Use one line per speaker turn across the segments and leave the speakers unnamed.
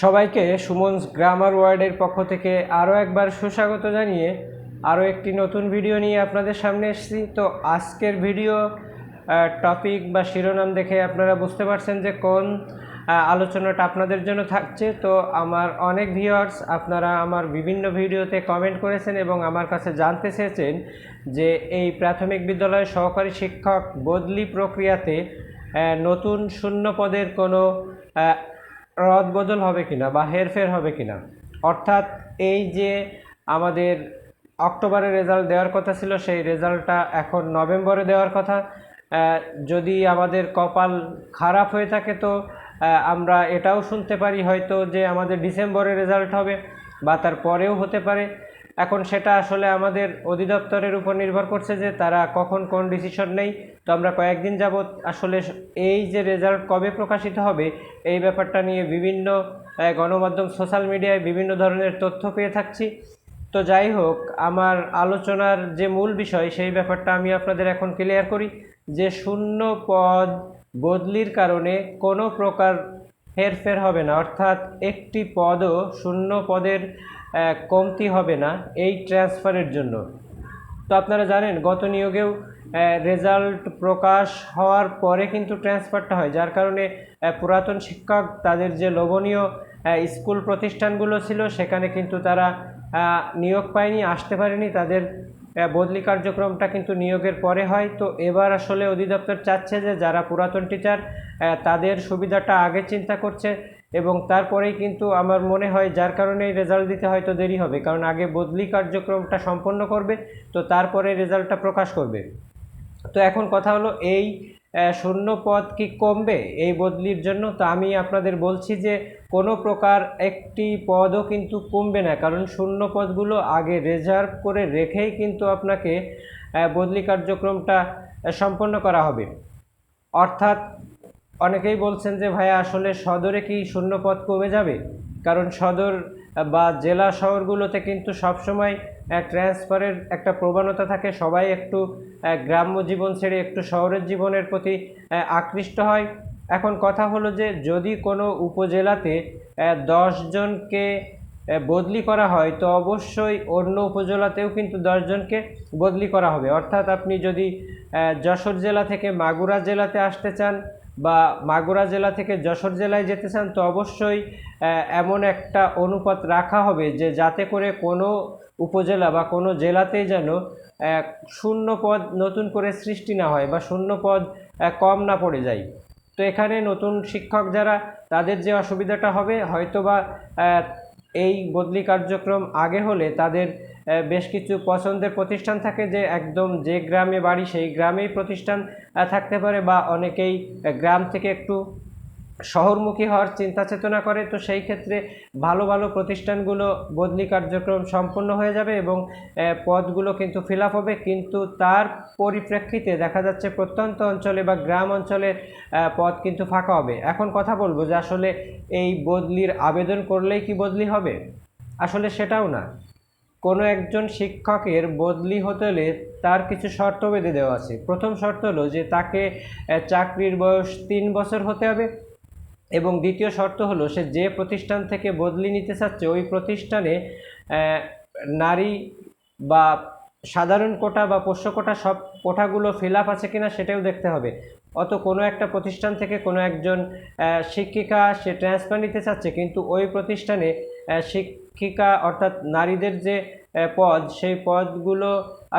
সবাইকে সুমনস গ্রামার ওয়ার্ডের পক্ষ থেকে আরও একবার সুস্বাগত জানিয়ে আরও একটি নতুন ভিডিও নিয়ে আপনাদের সামনে এসেছি। তো আজকের ভিডিও টপিক বা শিরোনাম দেখে আপনারা বুঝতে পারছেন যে কোন আলোচনাটা আপনাদের জন্য থাকছে। তো আমার অনেক ভিউয়ার্স আপনারা আমার বিভিন্ন ভিডিওতে কমেন্ট করেছেন এবং আমার কাছে জানতে চেয়েছেন যে এই প্রাথমিক বিদ্যালয়ের সহকারী শিক্ষক বদলি প্রক্রিয়াতে নতুন শূন্য পদের কোনো আহ, রদবদল হবে কিনা বা হেরফের হবে কিনা? অর্থাৎ এই যে আমাদের অক্টোবরে রেজাল্ট দেওয়ার কথা ছিল সেই রেজাল্টটা এখন নভেম্বরে দেওয়ার কথা। যদি আমাদের কপাল খারাপ হয়ে থাকে তো আমরা এটাও শুনতে পারি হয়তো যে আমাদের ডিসেম্বরে রেজাল্ট হবে বা তার পরেও হতে পারে। এখন সেটা আসলে আমাদের অধিদপ্তরের উপর নির্ভর করছে যে তারা কখন কোন ডিসিশন নেই তো আমরা কয়েকদিন যাবৎ আসলে এই যে রেজাল্ট কবে প্রকাশিত হবে, এই ব্যাপারটা নিয়ে বিভিন্ন গণমাধ্যম সোশ্যাল মিডিয়ায় বিভিন্ন ধরনের তথ্য পেয়ে থাকছি। তো যাই হোক, আমার আলোচনার যে মূল বিষয়, সেই ব্যাপারটা আমি আপনাদের এখন ক্লিয়ার করি যে শূন্য পদ বদলির কারণে কোনো প্রকার হেরফের হবে না। অর্থাৎ একটি পদও শূন্য পদের কমতি হবে না এই ট্রান্সফারের জন্য। তো আপনারা জানেন, গত নিয়োগেও রেজাল্ট প্রকাশ হওয়ার পরে কিন্তু ট্রান্সফারটা হয়, যার কারণে পুরাতন শিক্ষক তাদের যে লোভনীয় স্কুল প্রতিষ্ঠানগুলো ছিল, সেখানে কিন্তু তারা নিয়োগ পায়নি, আসতে পারেনি, তাদের বদলি কার্যক্রমটা কিন্তু নিয়োগের পরে হয়। তো এবার আসলে অধিদপ্তর চাচ্ছে যে, যারা পুরাতন টিচার তাদের সুবিধাটা আগে চিন্তা করছে এবং তারপরেই কিন্তু আমার মনে হয় যার কারণে রেজাল্ট দিতে হয়তো দেরি হবে, কারণ আগে বদলি কার্যক্রমটা সম্পন্ন করবে, তো তারপরে রেজাল্টটা প্রকাশ করবে। তো এখন কথা হলো এই শূন্য পদ কি কমবে এই বদলির জন্য? তো আমি আপনাদের বলছি যে কোনো প্রকার একটি পদও কিন্তু কমবে না, কারণ শূন্য পদগুলো আগে রিজার্ভ করে রেখেই কিন্তু আপনাকে বদলি কার্যক্রমটা সম্পন্ন করা হবে। অর্থাৎ অনেকেই বলছেন যে ভাইয়া আসলে সদরে কি শূন্য পদ কমে যাবে? কারণ সদর বা জেলা শহরগুলোতে কিন্তু সবসময় ট্রান্সফারের একটা প্রবণতা থাকে। সবাই একটু গ্রাম্য জীবন ছেড়ে একটু শহরের জীবনের প্রতি আকৃষ্ট হয়। এখন কথা হলো যে, যদি কোনো উপজেলাতে দশ জনকে বদলি করা হয়, তো অবশ্যই অন্য উপজেলাতেও কিন্তু দশজনকে বদলি করা হবে। অর্থাৎ আপনি যদি যশোর জেলা থেকে মাগুরা জেলাতে আসতে চান বা মাগুরা জেলা থেকে যশোর জেলায় যেতে চান, তো অবশ্যই এমন একটা অনুপাত রাখা হবে যে যাতে করে কোনো উপজেলা বা কোনো জেলাতেই যেন শূন্য পদ নতুন করে সৃষ্টি না হয় বা শূন্য পদ কম না পড়ে যায়। তো এখানে নতুন শিক্ষক যারা, তাদের যে অসুবিধাটা হবে, হয়তোবা এই বদলি কার্যক্রম আগে হলে তাদের বেশ কিছু পছন্দের প্রতিষ্ঠান থাকে যে একদম যে গ্রামে বাড়ি সেই গ্রামেই প্রতিষ্ঠান থাকতে পারে বা অনেকেই গ্রাম থেকে একটু শহরমুখী হওয়ার চিন্তা চেতনা করে। তো সেই ক্ষেত্রে ভালো ভালো প্রতিষ্ঠানগুলো বদলি কার্যক্রম সম্পন্ন হয়ে যাবে এবং পদগুলো কিন্তু ফিল হবে। কিন্তু তার পরিপ্রেক্ষিতে দেখা যাচ্ছে প্রত্যন্ত অঞ্চলে বা গ্রাম অঞ্চলের পদ কিন্তু ফাঁকা হবে। এখন কথা বলব যে আসলে এই বদলির আবেদন করলেই কি বদলি হবে? আসলে সেটাও না। কোনো একজন শিক্ষকের বদলি হতে হলে তার কিছু শর্ত বেঁধে দেওয়া আছে। প্রথম শর্ত হলো যে তাকে চাকরির বয়স তিন বছর হতে হবে এবং দ্বিতীয় শর্ত হলো সে যে প্রতিষ্ঠান থেকে বদলি নিতে চাচ্ছে, ওই প্রতিষ্ঠানে নারী বা সাধারণ কোটা বা পোষ্য কোটা সব কোটাগুলো ফিল আপ আছে কিনা সেটাও দেখতে হবে। অত কোনো একটা প্রতিষ্ঠান থেকে কোনো একজন শিক্ষিকা সে ট্রান্সফার নিতে চাচ্ছে, কিন্তু ওই প্রতিষ্ঠানে শিক্ষিকা অর্থাৎ নারীদের যে পদ, সেই পদগুলো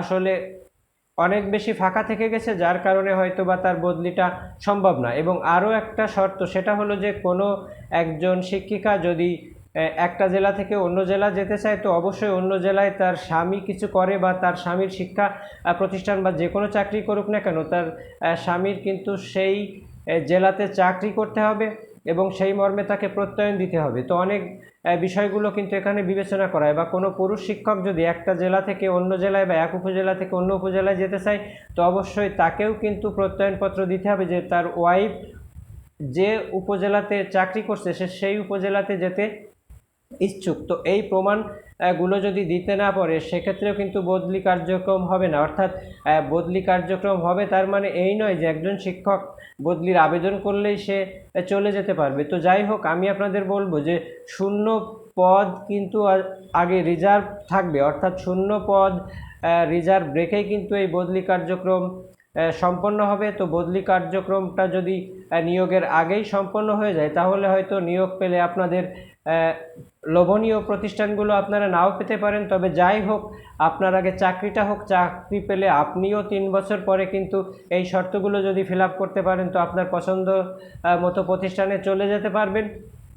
আসলে অনেক বেশি ফাঁকা থেকে গেছে, যার কারণে হয়তো বা তার বদলিটা সম্ভব না এবং আরও একটা শর্ত, সেটা হলো যে কোনো একজন শিক্ষিকা যদি একটা জেলা থেকে অন্য জেলা যেতে চায়, তো অবশ্যই অন্য জেলায় তার স্বামী কিছু করে বা তার স্বামীর শিক্ষা প্রতিষ্ঠান বা যে কোনো চাকরি করুক না কেন, তার স্বামীর কিন্তু সেই জেলাতে চাকরি করতে হবে এবং সেই মর্মে তাকে প্রত্যয়ন দিতে হবে। তো অনেক বিষয়গুলো কিন্তু এখানে বিবেচনা করা হয়। বা কোনো পুরুষ শিক্ষক যদি একটা জেলা থেকে অন্য জেলায় বা এক উপজেলা থেকে অন্য উপজেলায় যেতে চায়, তো অবশ্যই তাকেও কিন্তু প্রত্যয়নপত্র দিতে হবে যে তার ওয়াইফ যে উপজেলাতে চাকরি করছে, সে সেই উপজেলাতে যেতে ইচ্ছুক। তো এই প্রমাণ আহ, গুলো যদি দিতে না পারে সেক্ষেত্রেও কিন্তু বদলি কার্যক্রম হবে না। অর্থাৎ বদলি কার্যক্রম হবে তার মানে এই নয় যে একজন শিক্ষক বদলির আবেদন করলেই সে চলে যেতে পারবে। তো যাই হোক আমি আপনাদের বলব যে শূন্য পদ কিন্তু আগে রিজার্ভ থাকবে। অর্থাৎ শূন্য পদ রিজার্ভ রেখেই কিন্তু এই বদলি কার্যক্রম সম্পন্ন হবে, তো বদলি কার্যক্রমটা যদি নিয়োগের আগেই সম্পন্ন হয়ে যায়, তাহলে হয়তো নিয়োগ পেলে আপনাদের লোভনীয় প্রতিষ্ঠানগুলো আপনারা নাও পেতে পারেন। তবে যাই হোক, আপনার আগে চাকরিটা হোক, চাকরি পেলে আপনিও তিন বছর পরে কিন্তু এই শর্তগুলো যদি ফিল করতে পারেন, তো আপনার পছন্দ মতো প্রতিষ্ঠানে চলে যেতে পারবেন।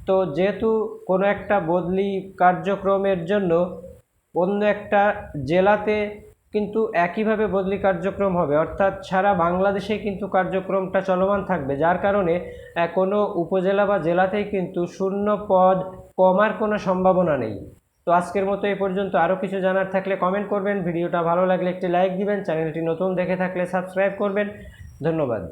তো যেহেতু কোনো একটা বদলি কার্যক্রমের জন্য অন্য একটা জেলাতে কিন্তু একইভাবে বদলি কার্যক্রম হবে। অর্থাৎ সারা বাংলাদেশে কিন্তু কার্যক্রমটা চলমান থাকবে, যার কারণে কোনো উপজেলা বা জেলাতেই কিন্তু শূন্য পদ কমার কোনো সম্ভাবনা নেই। তো আজকের মতো এই পর্যন্ত। আরও কিছু জানার থাকলে কমেন্ট করবেন। ভিডিওটা ভালো লাগলে একটি লাইক দিবেন। চ্যানেলটি নতুন দেখে থাকলে সাবস্ক্রাইব করবেন। ধন্যবাদ।